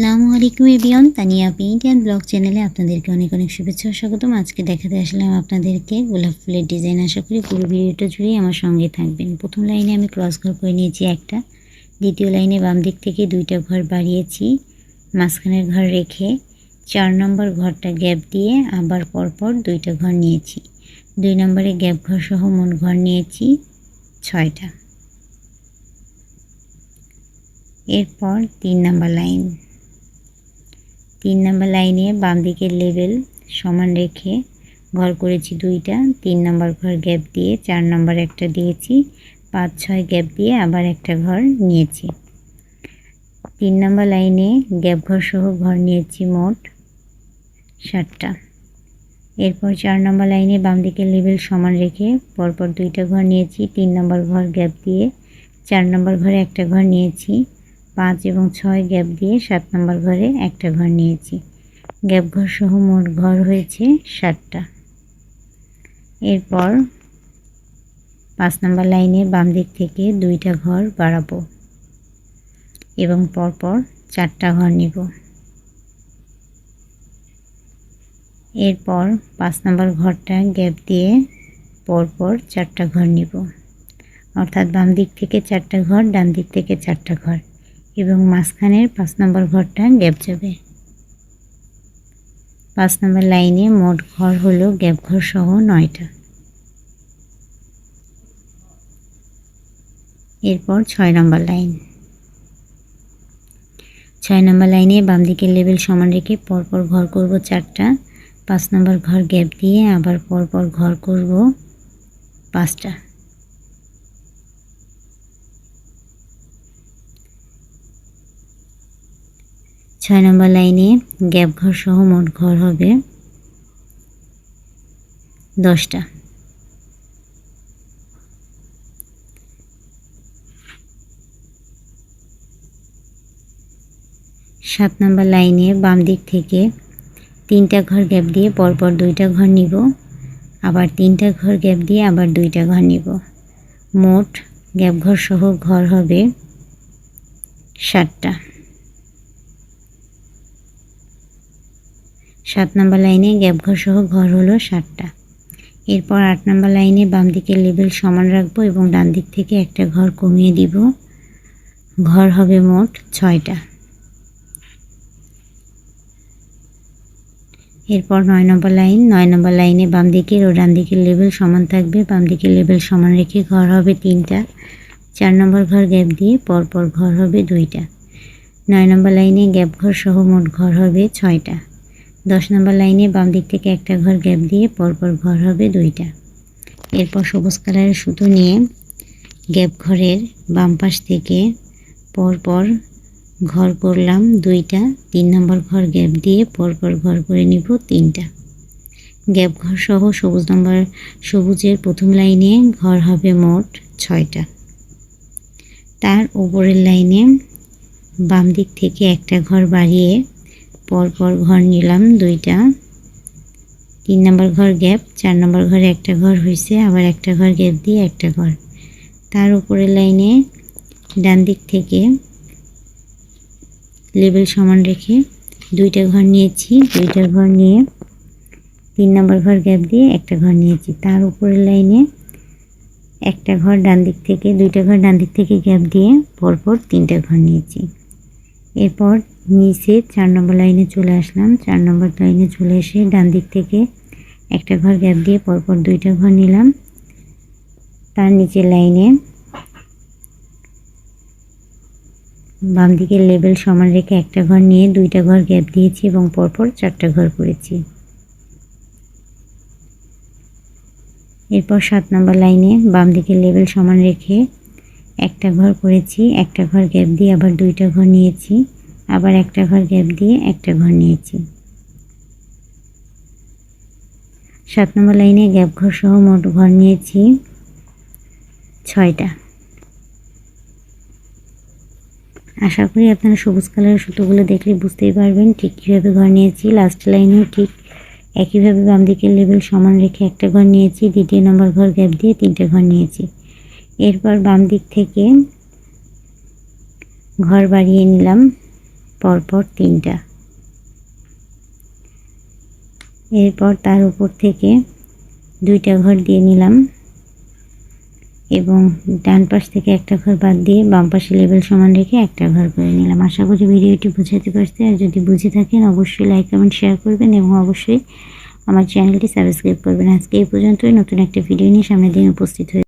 আসসালামু আলাইকুম এভিয়ন তানিয়া পেইন্ট অ্যান্ড ব্লগ চ্যানেলে আপনাদেরকে অনেক অনেক শুভেচ্ছা স্বাগতম। আজকে দেখাতে আসলাম আপনাদেরকে গোলাপ ফুলের ডিজাইন। আশা করি পুরো ভিডিওটা জুড়েই আমার সঙ্গে থাকবেন। প্রথম লাইনে আমি ক্রস ঘর করে নিয়েছি একটা। দ্বিতীয় লাইনে বাম দিক থেকে দুইটা ঘর বাড়িয়েছি। মাঝখানের ঘর রেখে চার নম্বর ঘরটা গ্যাপ দিয়ে আবার পরপর দুইটা ঘর নিয়েছি। দুই নম্বরে গ্যাপ ঘর সহ মোট ঘর নিয়েছি ছয়টা। এরপর তিন নম্বর লাইন। তিন নম্বর লাইনে বাম দিকের লেভেল সমান রেখে ঘর করেছি দুইটা। তিন নম্বর ঘর গ্যাপ দিয়ে চার নম্বর একটা দিয়েছি। পাঁচ, ছয় গ্যাপ দিয়ে আবার একটা ঘর নিয়েছি। তিন নম্বর লাইনে গ্যাপ ঘর সহ ঘর নিয়েছি মোট ষাটটা এরপর চার নম্বর লাইনে বাম দিকের লেভেল সমান রেখে পরপর দুইটা ঘর নিয়েছি। তিন নম্বর ঘর গ্যাপ দিয়ে চার নম্বর ঘরে একটা ঘর নিয়েছি। পাঁচ এবং ছয় গ্যাপ দিয়ে সাত নম্বর ঘরে একটা ঘর নিয়েছি। গ্যাপ ঘর সহ মোট ঘর হয়েছে ষাটটা এরপর পাঁচ নম্বর লাইনে বাম দিক থেকে দুইটা ঘর বাড়াবো এবং পরপর চারটা ঘর নিব। এরপর পাঁচ নম্বর ঘরটা গ্যাপ দিয়ে পরপর চারটা ঘর নিব। অর্থাৎ বাম দিক থেকে চারটা ঘর, ডান দিক থেকে চারটা ঘর। এবং মাঝখানের পাঁচ নম্বর ঘরটা গ্যাপ যাবে। পাঁচ নম্বর লাইনে মোট ঘর হলো গ্যাপ ঘর সহ নয়টা। এরপর ছয় নম্বর লাইন। ছয় নম্বর লাইনে বাম দিকের লেভেল সমান রেখে পরপর ঘর করব চারটা। পাঁচ নম্বর ঘর গ্যাপ দিয়ে আবার পরপর ঘর করব পাঁচটা। ছয় নম্বর লাইনে গ্যাপ ঘর সহ মোট ঘর হবে দশটা। সাত নম্বর লাইনে বাম দিক থেকে তিনটা ঘর গ্যাপ দিয়ে পরপর দুইটা ঘর নিব, আবার তিনটা ঘর গ্যাপ দিয়ে আবার দুইটা ঘর নিব। মোট গ্যাপ ঘর সহ ঘর হবে ষাটটা সাত নম্বর লাইনে গ্যাপ ঘর সহ ঘর হলো ষাটটা এরপর আট নম্বর লাইনে বাম দিকের লেভেল সমান রাখব এবং ডান দিক থেকে একটা ঘর কমিয়ে দিব। ঘর হবে মোট ছয়টা। এরপর নয় নম্বর লাইন, নয় নম্বর লাইনে বাম দিকের ও ডান দিকের লেভেল সমান থাকবে। বাম দিকের লেভেল সমান রেখে ঘর হবে তিনটা। চার নম্বর ঘর গ্যাপ দিয়ে পরপর ঘর হবে দুইটা। নয় নম্বর লাইনে গ্যাপ ঘর সহ মোট ঘর হবে ছয়টা। দশ নম্বর লাইনে বাম দিক থেকে একটা ঘর গ্যাপ দিয়ে পরপর ঘর হবে দুইটা। এরপর সবুজ কালারের সুতো নিয়ে গ্যাপ ঘরের বাম পাশ থেকে পরপর ঘর করলাম দুইটা। তিন নম্বর ঘর গ্যাপ দিয়ে পরপর ঘর করে নিব তিনটা। গ্যাপ ঘর সহ সবুজ নম্বর, সবুজের প্রথম লাইনে ঘর হবে মোট ছয়টা। তার উপরের লাইনে বাম দিক থেকে একটা ঘর বাড়িয়ে পরপর ঘর নিলাম দুইটা। তিন নম্বর ঘর গ্যাপ, চার নম্বর ঘরে একটা ঘর হয়েছে আবার একটা ঘর গ্যাপ দিয়ে একটা ঘর। তার উপরের লাইনে ডান দিক থেকে লেবেল সমান রেখে দুইটা ঘর নিয়েছি, দুইটা ঘর নিয়ে তিন নম্বর ঘর গ্যাপ দিয়ে একটা ঘর নিয়েছি। তার উপরের লাইনে একটা ঘর ডান দিক থেকে, দুইটা ঘর ডান দিক থেকে গ্যাপ দিয়ে পরপর তিনটা ঘর নিয়েছি। এরপর নিচে চার নম্বর লাইনে চলে আসলাম। চার নম্বর লাইনে চলে এসে ডান দিক থেকে একটা ঘর গ্যাপ দিয়ে পরপর দুইটা ঘর নিলাম। তার নিচের লাইনে বাম দিকের লেবেল সমান রেখে একটা ঘর নিয়ে দুইটা ঘর গ্যাপ দিয়েছি এবং পরপর চারটা ঘর করেছি। এরপর সাত নম্বর লাইনে বাম দিকের লেবেল সমান রেখে একটা ঘর করেছি, একটা ঘর গ্যাপ দিয়ে আবার দুইটা ঘর নিয়েছি, আবার একটা ঘর গ্যাপ দিয়ে একটা ঘর নিয়েছি। সাত নম্বর লাইনে গ্যাপ ঘর সহ মোট ঘর নিয়েছি ছয়টা। আশা করি আপনারা সবুজ কালারের সুতোগুলো দেখলে বুঝতেই পারবেন ঠিক কীভাবে ঘর নিয়েছি। লাস্ট লাইনেও ঠিক একইভাবে বাম দিকের লেভেল সমান রেখে একটা ঘর নিয়েছি, দ্বিতীয় নম্বর ঘর গ্যাপ দিয়ে তিনটে ঘর নিয়েছি। এরপর বাম দিক থেকে ঘর বাড়িয়ে নিলাম, পরপর তিনটা। এরপর তার উপর থেকে দুইটা ঘর দিয়ে নিলাম এবং ডান পাশ থেকে একটা ঘর বাদ দিয়ে বাম পাশে লেভেল সমান রেখে একটা ঘর করে নিলাম। আশা করি ভিডিওটি বুঝাতে পারছি। আর যদি বুঝে থাকেন, অবশ্যই লাইক, কমেন্ট, শেয়ার করবেন এবং অবশ্যই আমার চ্যানেলটি সাবস্ক্রাইব করবেন। আজকে এই পর্যন্তই। নতুন একটা ভিডিও নিয়ে সামনের দিন উপস্থিত হয়ে